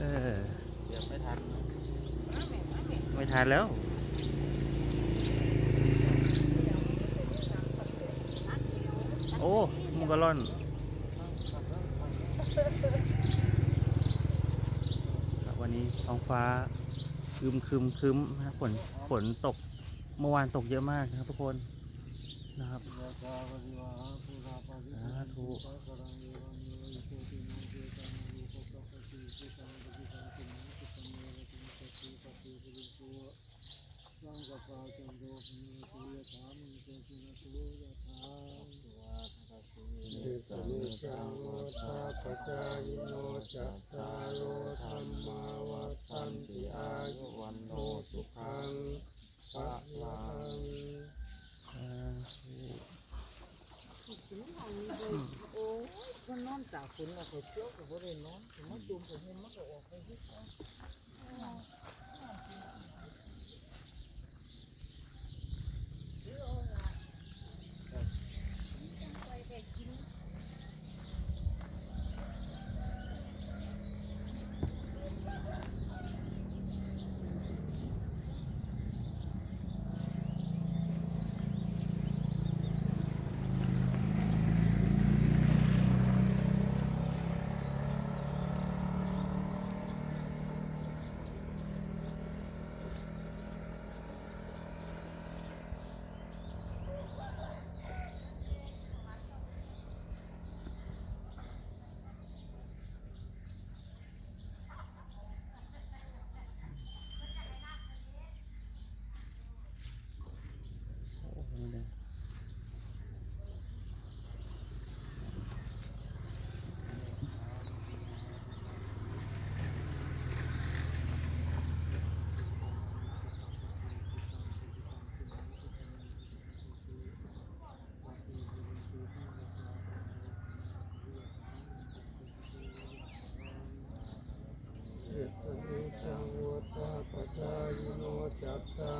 เออเดี๋ยวไม่ทัน ไม่ทานแล้ว โอ้มุกกะล่อนครับวันนี้ท้องฟ้าครึมครึมครึมนะครับฝนฝนตกเมื่อวานตกเยอะมากนะครับทุกคนนะครับ สาธุ สังกปาจันโดปนิสุยถามิเตจินะสุยถาเดชะเมจังโอทาปจายโนจัตตารโอธรรมาวัฏันติอายุวันโนสุขังพระลัง โอ้ย มันนอนจากฝนเราเขาเชื่อกับบ่ได้นอนแต่มาจุ่มผมเห็นมันก็ออกไปที่เขา uh,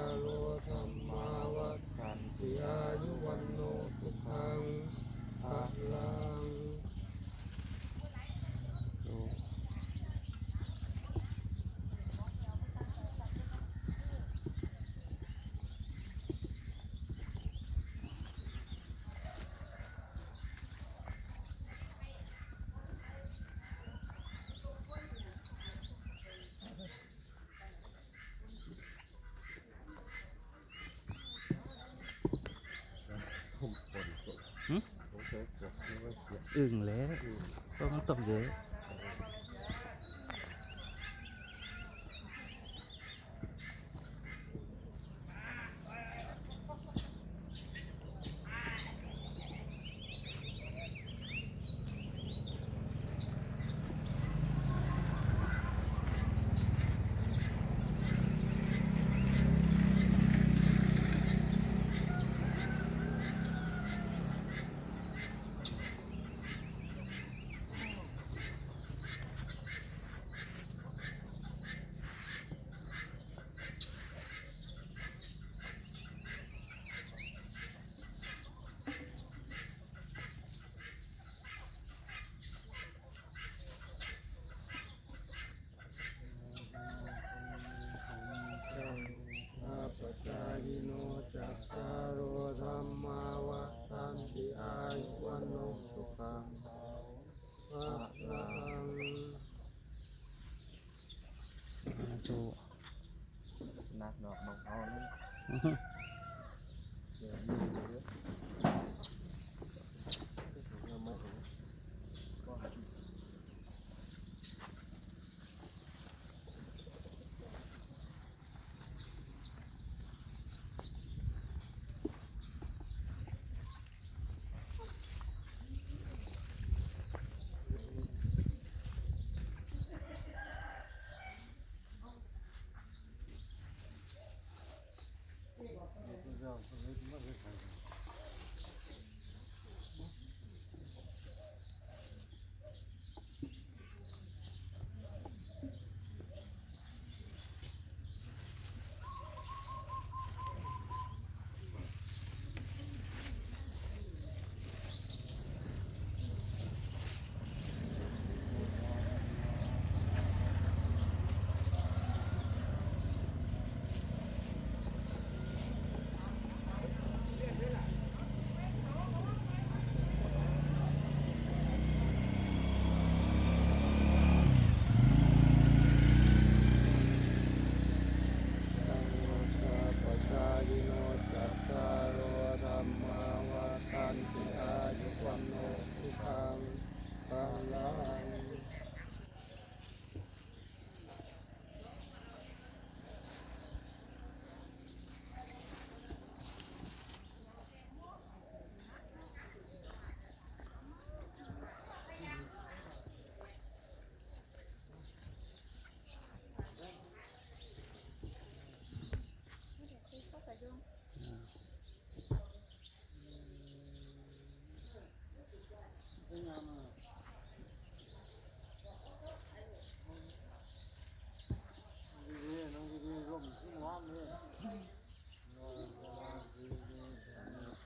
อึ่งแล้วก็มันตกเยอะ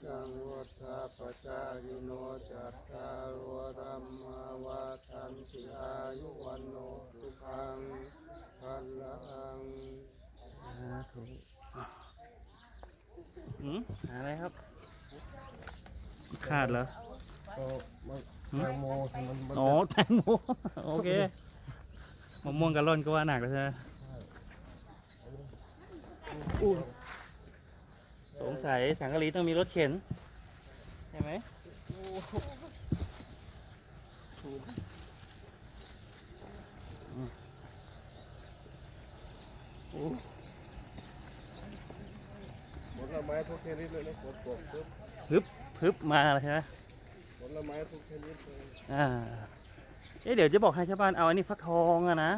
จังวัฏปจายิโนจัตตารวธรรมาวาทันติอายุวันโนสุขังพันละอังสาธุหืมหาอะไรครับคาดเหรอก็มงโมัอ๋อแตงโมโอเคมะม่วงกับร่อนก็ว่าหนักแล้วใช่ไหมอู้ งสัยสังกะรีต้องมีรถเข็นใช่ไหมผลไม้ทุกชนิดเลยนะฝนตกปุ๊บพึบมาแล้วใช่ไหมผลไม้ทุกชนิดเลยอ่าเอ๊ะเดี๋ยวจะบอกให้ชาวบ้านเอาอันนี้ฟักทองอะนะ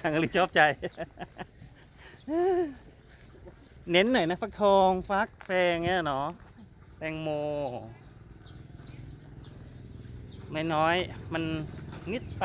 สังกะรีชอบใจ เน้นหน่อยนะฟักทองฟักแฟงเงี้ยเนาะแตงโม ไม่น้อยมันนิดไป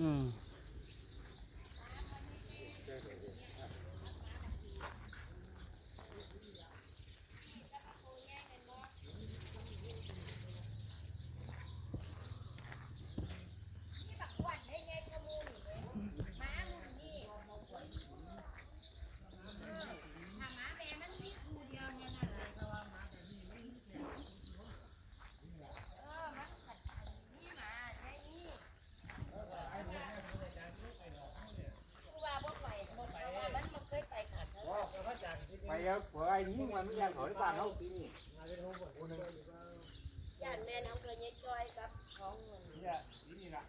อื แล้วเผื่อไอ้นี่มันไม่ยังถอยบ้านเขาทีนี่ย่านแม่น้ำเกลือเยจอยกับของเงินเนี่ยทีนี่ละ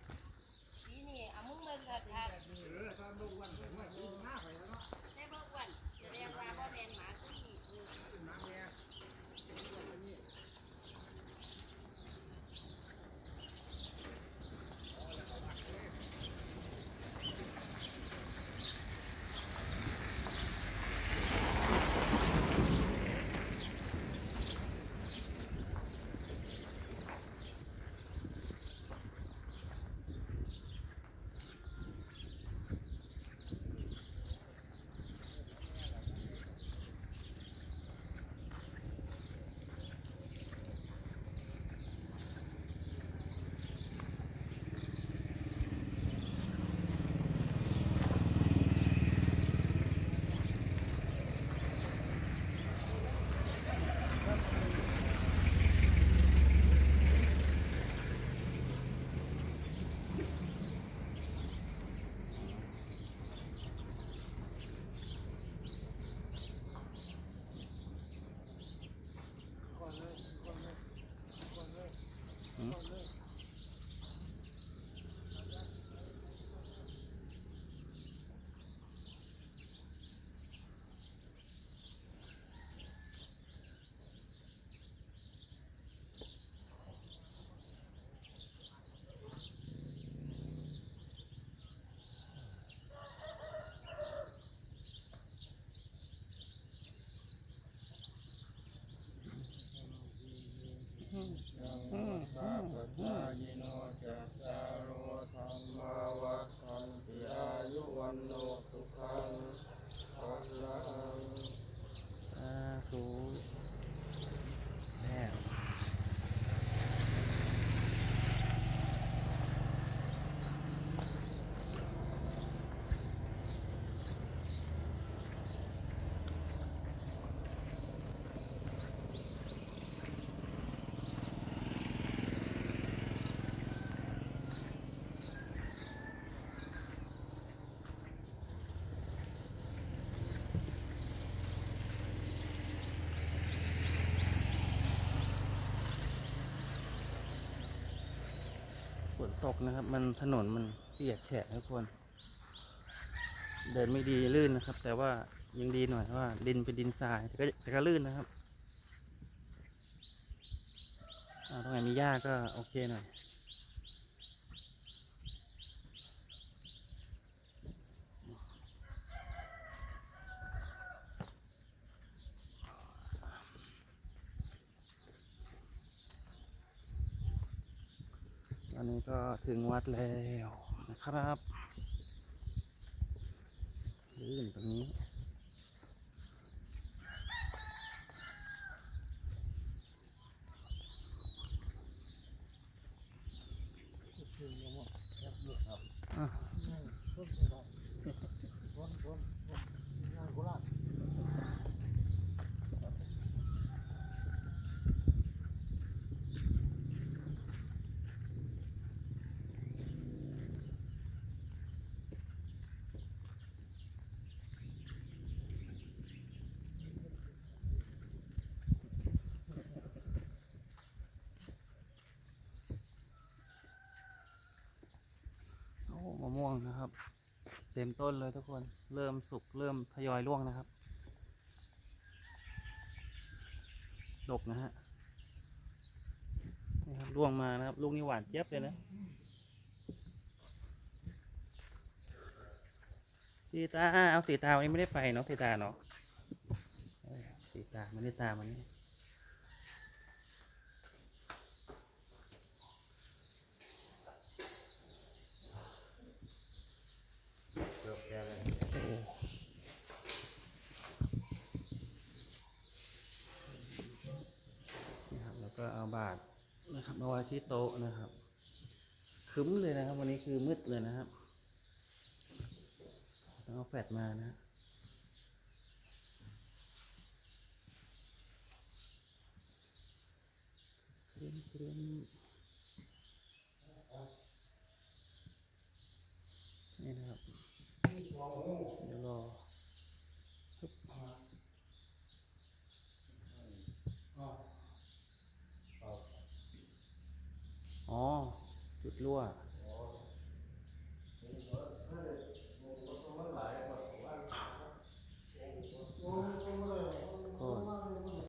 ทีนี่เอามึงเบิ่งคักคักได้บ่อ้วนแสดงว่าบ่แม่นหมา ตกนะครับ มันถนนมันเปียกแฉะทุกคน เดินไม่ดีลื่นนะครับ แต่ว่ายังดีหน่อยว่า ดินเป็นดินทรายแต่ก็แต่ก็ลื่นนะครับอ่าตรงไหนมีหญ้าก็โอเคหน่อย อนนี้ก็ถึงวัดแล้วนะครับลื่นตรงนี้อะ พ้นพ้นพ้นงานโคราช โอ้ ม่วงนะครับ เต็มต้นเลยทุกคนเริ่มสุกเริ่มทยอยร่วงนะครับดกนะฮะนี่ครับร่วงมานะครับ ลูกนี่หวานเจี๊ยบเลยนะสีตาเอาสีตาวันนี้ไม่ได้ไปเนาะสีตาเนาะสีตาไม่ได้ตามันนี้ เกือบแก่เลย โอ้นี่ครับแล้วก็เอาบาทนะครับ มาไว้ที่โต๊ะนะครับคึ้มเลยนะครับ วันนี้คือมืดเลยนะครับต้องเอาแฟดมานะครึ้มครึ้มนี่นะครับ เดี๋ยวรอปึ๊บอ๋อ จุด รั่ว